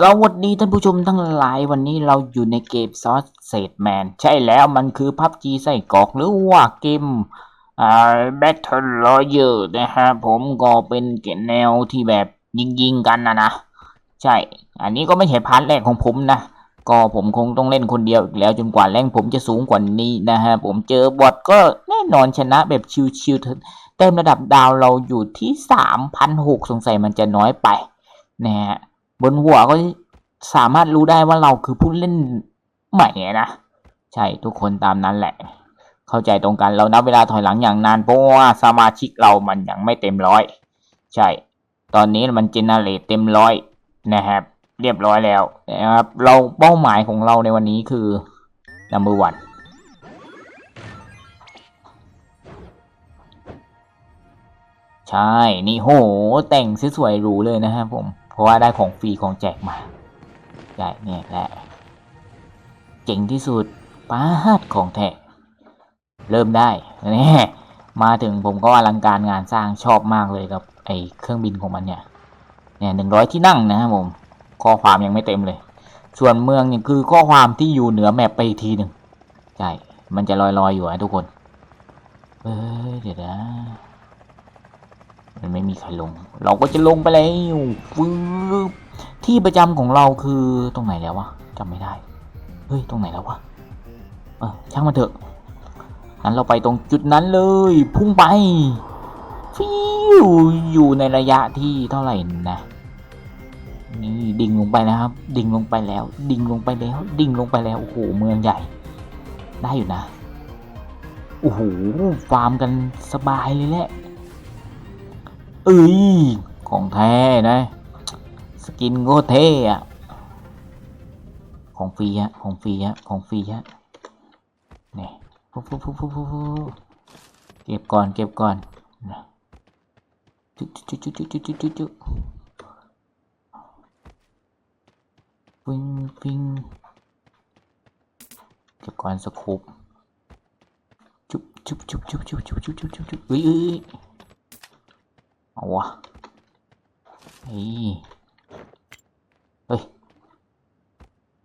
สวัสดีท่านผู้ชมทั้งหลายวันนี้เราอยู่ในเกมซอสเซดแมนใช่แล้วมันคือพับจีไส้กรอกหรือว่าเกมอ่าแบทเทิลรอเยอร์นะฮะผมก็เป็นเกมแนวที่แบบยิงๆกันนะนะ ใช่ อันนี้ก็ไม่ใช่พาร์ทแรกของผมนะ ก็ผมคงต้องเล่นคนเดียวอีกแล้วจนกว่าแรงผมจะสูงกว่านี้นะฮะ ผมเจอบอทก็แน่นอนชนะแบบชิวๆเต็มระดับดาวเราอยู่ที่สามพันหกสงสัยมันจะน้อยไปนะฮะ บนหัวก็สามารถรู้ได้ว่าเราคือผู้เล่นใหม่นะใช่ทุกคนตามนั้นแหละ เข้าใจตรงกันเรานับเวลาถอยหลังอย่างนานเพราะว่าสมาชิกเรามันยังไม่เต็มร้อยใช่ ตอนนี้มันเจเนเรตเต็มร้อยนะครับ เรียบร้อยแล้วนะครับ เราเป้าหมายของเราในวันนี้คือ number one ใช่ นี่โห แต่งสวยๆหรูเลยนะครับผม เพราะว่าได้ของฟรีของแจกมาใช่เนี่ยแหละเจ๋งที่สุดป้าดของแท้เริ่มได้นี่มาถึงผมก็อลังการงานสร้างชอบมากเลยกับไอเครื่องบินของมันเนี่ยเนี่ยหนึ่งร้อยที่นั่งนะครับผมข้อความยังไม่เต็มเลย ส่วนเมืองเนี่ยคือข้อความที่อยู่เหนือแมปไปอีกทีหนึ่งใช่มันจะลอยๆอยู่นะทุกคนเอ้ยเดี๋ยวนะ มันไม่มีใครลง เราก็จะลงไปแล้วฟืบที่ประจำของเราคือตรงไหนแล้ววะจำไม่ได้ เฮ้ย ตรงไหนแล้ววะ เออช่างมันเถอะงั้นเราไปตรงจุดนั้นเลย พุ่งไปฟิวอยู่ในระยะที่เท่าไหร่นะนี่ดิ่งลงไปนะครับ ดิ่งลงไปแล้ว ดิ่งลงไปแล้ว ดิ่งลงไปแล้วโอ้โหเมืองใหญ่ ได้อยู่นะโอ้โหฟาร์มกันสบายเลยแหละ เอ้ย ของแท้นะ สกินโคตรเท่อะของฟรีฮะ ของฟรีฮะ ของฟรีฮะ นี่ปุ๊บปุ๊บปุ๊บปุ๊บปุ๊บปุ๊บเก็บก่อน เก็บก่อนนะจุ๊จุ๊จุ๊จุ๊จุ๊จุ๊จุ๊จุ๊ฟิงฟิงเก็บก่อนสคุปจุ๊บจุ๊บจุ๊บจุ๊บจุ๊บจุ๊บจุ๊บจุ๊บจุ๊บจุ๊บเอ้ย เอ้ยเอาวะเฮ้ยเฮ้ย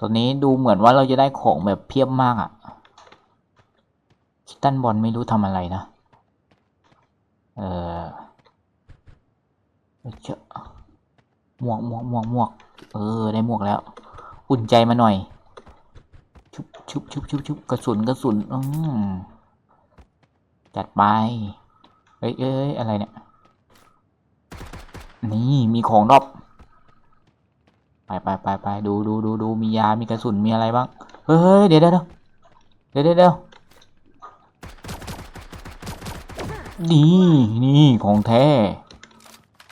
ตอนนี้ดูเหมือนว่าเราจะได้ของแบบเพียบมากอะ่ะคิตตันบอลไม่รู้ทำอะไรนะ เออเจ้าหมวกหมวกหมวกหมวก เออ ได้หมวกแล้ว อุ่นใจมาหน่อย ชุบชุบชุบชุบชุบกระสุนกระสุนอืมจัดไปเฮ้ยเอ้ยอะไรเนี่ย นี่มีของรอบไปไปไปไปดูดูดูดูมียา มีกระสุน มีอะไรบ้าง เฮ้ยเดี๋ยวเดี๋ยวเดี๋ยวเดี๋ยวเดี๋ยวนี่นี่ของแท้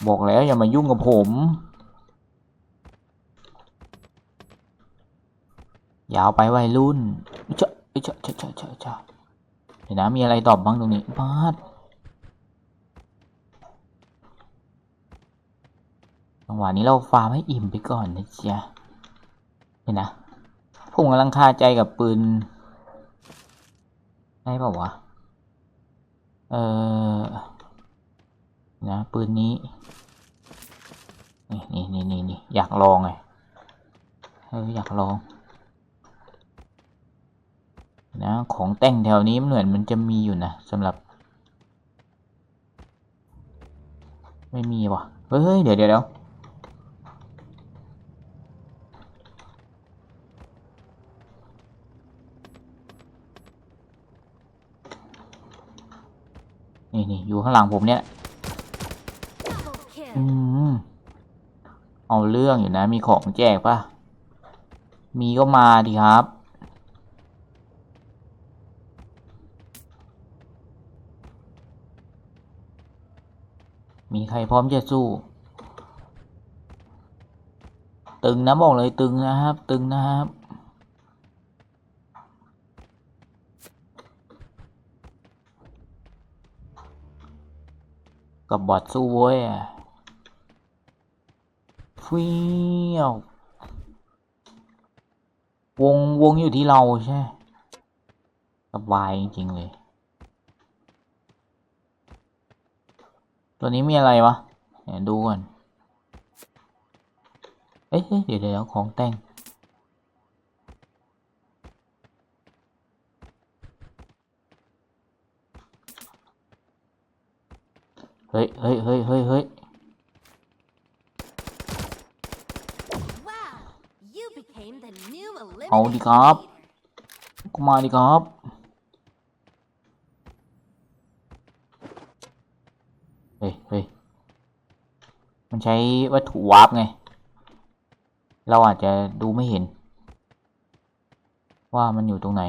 บอกแล้วอย่ามายุ่งกับผม ยาวไปวัยรุ่นเชอะเชอะเชอะเชอะเชอะเชอะเดี๋ยวนะมีอะไรตอบบ้างตรงนี้บาด จังหวะนี้เราฟาร์มให้อิ่มไปก่อนนะเจ๊ะเห็นนะผมกำลังคาใจกับปืนได้เปล่าวะ เออนะปืนนี้นี่นี่นี่นี่นี่อยากลองไงเอออยากลองนะของแต่งแถวนี้เหมือนมันจะมีอยู่นะสำหรับ ไม่มีวะเฮ้ย เดี๋ยวเดี๋ยวเดี๋ยว นี่นี่อยู่ข้างหลังผมเนี่ย Double kill. อืมเอาเรื่องอยู่นะ มีของแจกปะมีก็มาดิครับ มีใครพร้อมจะสู้ ตึงนะบอกเลยตึงนะครับ ตึงนะครับ กับบอทสู้เว้ยฟิววงวงอยู่ที่เราใช่สบายจริงๆเลย ตัวนี้มีอะไรวะ ดูก่อน เอ้ยเอ้ยเดี๋ยวเดี๋ยวของแต่ง เฮ้ยเฮ้ยเฮ้ยเฮ้ยเฮ้ย Wow, you became the new เอาดิ eliminator. ครับก็มาดิครับเฮ้ยเฮ้ยมันใช้วัตถุวาร์ปไง เราอาจจะดูไม่เห็น ว่ามันอยู่ตรงไหน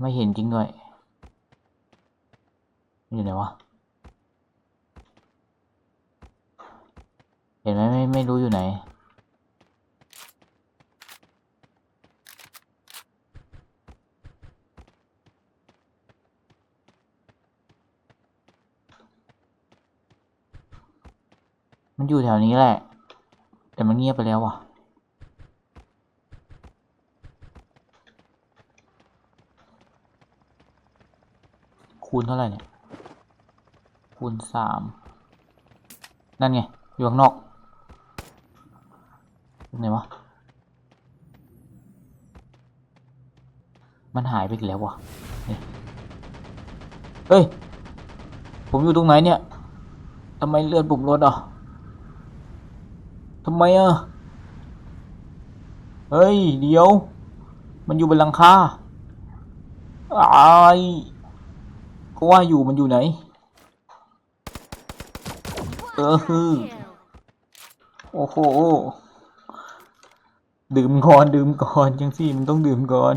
ไม่เห็นจริงด้วยมันอยู่ไหนวะ เห็นไหมไม่ไม่รู้อยู่ไหน มันอยู่แถวนี้แหละ แต่มันเงียบไปแล้วว่ะ คูณเท่าไหร่เนี่ย คูณสามนั่นไง อยู่ข้างนอกไหนวะ มันหายไปอีกแล้ววะเฮ้ย ผมอยู่ตรงไหนเนี่ย ทำไมเลือดผมลดอะทำไมอะ เฮ้ย เดี๋ยว มันอยู่บนหลังคาไอ้าย ก็ว่าอยู่มันอยู่ไหน เออฮึโอ้โห ดื่มก่อนดื่มก่อนจังสิมันต้องดื่มก่อน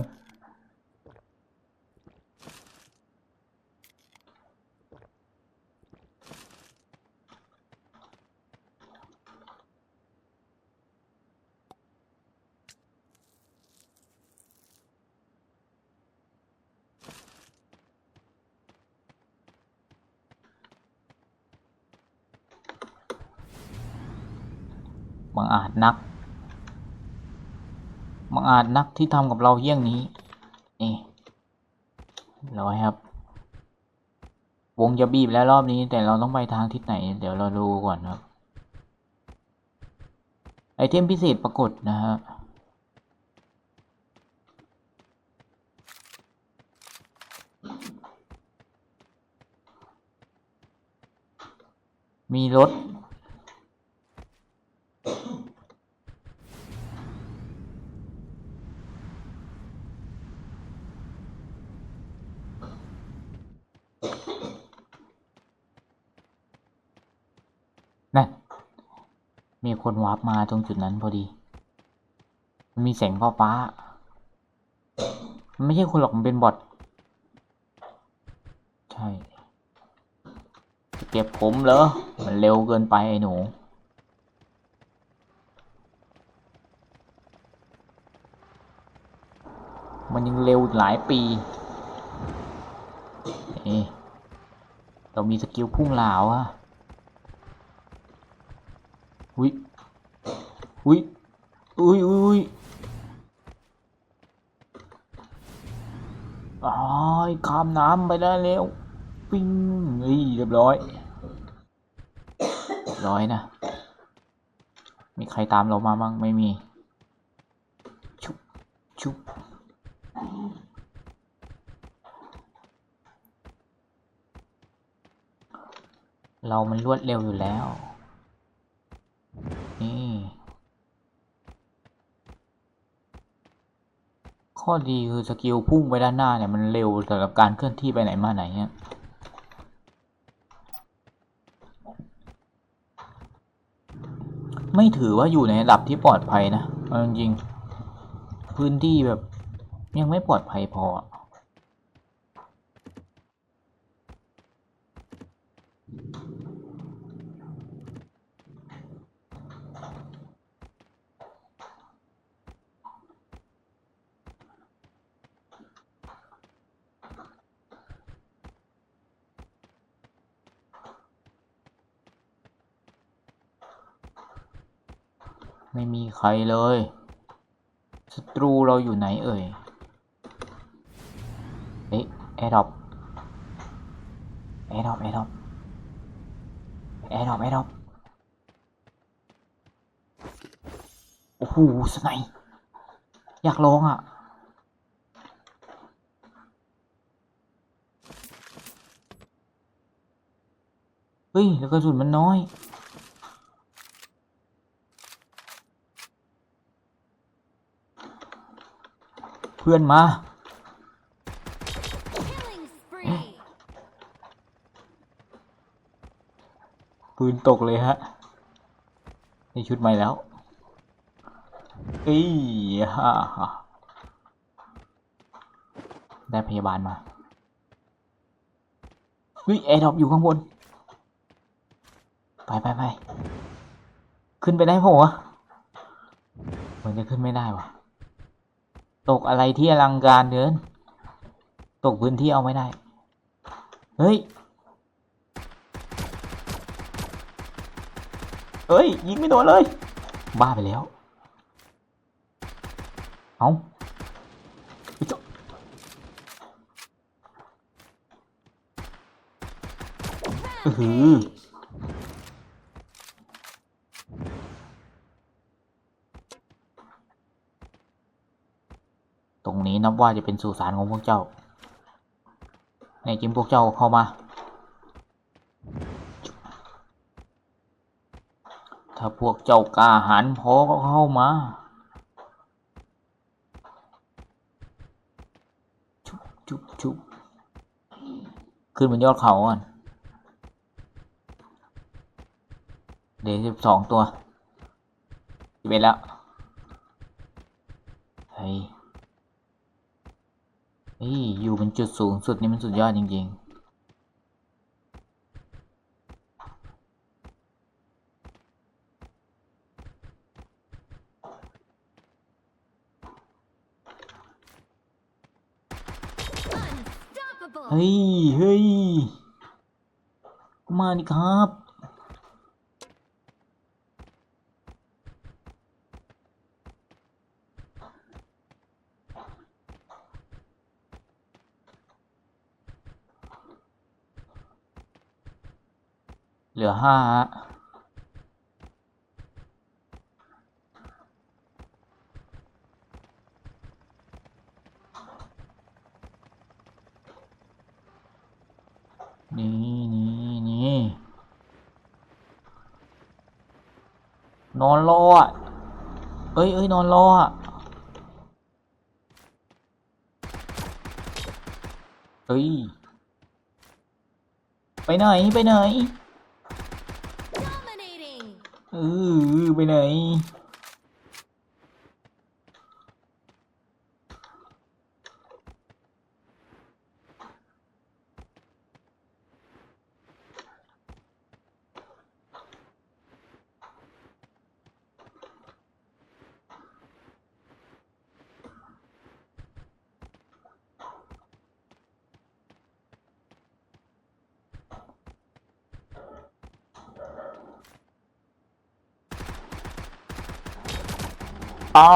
บังอาจนักบังอาจนักที่ทำกับเราเยี่ยงนี้ นี่ร้อยครับ วงจะบีบแล้วรอบนี้ แต่เราต้องไปทางทิศไหน เดี๋ยวเราดูก่อนครับ ไอเทมพิเศษปรากฏนะฮะมีรถ นั่น มีคนวาร์ปมาตรงจุดนั้นพอดี มันมีแสงฟ้าฟ้า มันไม่ใช่คนหรอก มันเป็นบอท ใช่ เก็บผมเหรอ มันเร็วเกินไปไอ้หนู มันยังเร็วหลายปีเอเรามีสกิลพุ่งหลาวอะอุ้ยอุ้ยอุ้ยอุ้ยอ้ายข้ามน้ำไปได้แล้ว ปิ้งเฮ้ยเรียบร้อยเรียบร้อยนะ มีใครตามเรามาบ้างไม่มี ชุบ ชุบ เรามันรวดเร็วอยู่แล้ว นี่ ข้อดีคือสกิลพุ่งไปด้านหน้าเนี่ย มันเร็วสำหรับการเคลื่อนที่ไปไหนมาไหนเนี่ยไม่ถือว่าอยู่ในระดับที่ปลอดภัยนะจริงๆพื้นที่แบบยังไม่ปลอดภัยพออะ ไม่มีใครเลยศัตรูเราอยู่ไหนเอ่ยเอ๊ะแอร์ดรอปแอร์ดรอปแอร์ดรอปแอร์ดรอปแอร์ดรอปโอ้โหสไนอยากลองอะเฮ้ยแล้วกระสุนมันน้อย เพื่อนมาปืนตกเลยฮะในชุดใหม่แล้วเอ้ยฮ่าฮ่าได้พยาบาลมาเฮ้ยแอร์ดรอปอยู่ข้างบน ไปไปไปขึ้นไปได้ปะวะเหมือนจะขึ้นไม่ได้วะ ตกอะไรที่อลังการเดิน ตกพื้นที่เอาไม่ได้ เฮ้ยเอ้ย ยิงไม่โดนเลย บ้าไปแล้ว เอาไปจาะอื้อหือ ตรง นี้นับว่าจะเป็นสุสานของพวกเจ้า ในจิมพวกเจ้าเข้ามา ถ้าพวกเจ้ากล้าหาญพอก็เข้ามาชุบชุบชุบขึ้นบนยอดเขาก่อนเดี๋ยวสิบสองตัวสิบเอ็ดแล้วเฮ้ย เฮ้ยอยู่บนจุดสูงสุดนี่มันสุดยอดจริงๆ Unstoppable. เฮ้ย เฮ้ย มาดิครับ เหลือห้าฮะนี่นี่นี่นอนรออะเอ้ยเอ้ยนอนรออะเฮ้ย ไปไหน ไปไหน เออไปไหน อา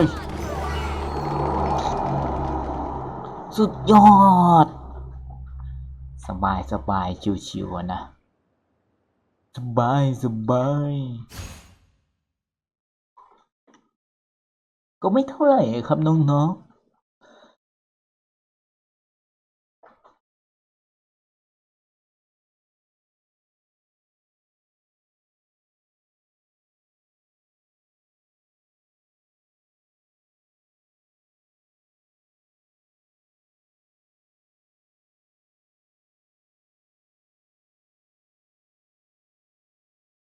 ยสุดยอด สบายสบายชิวๆนะ สบายสบาย ก็ไม่เท่าไหร่ครับน้องๆ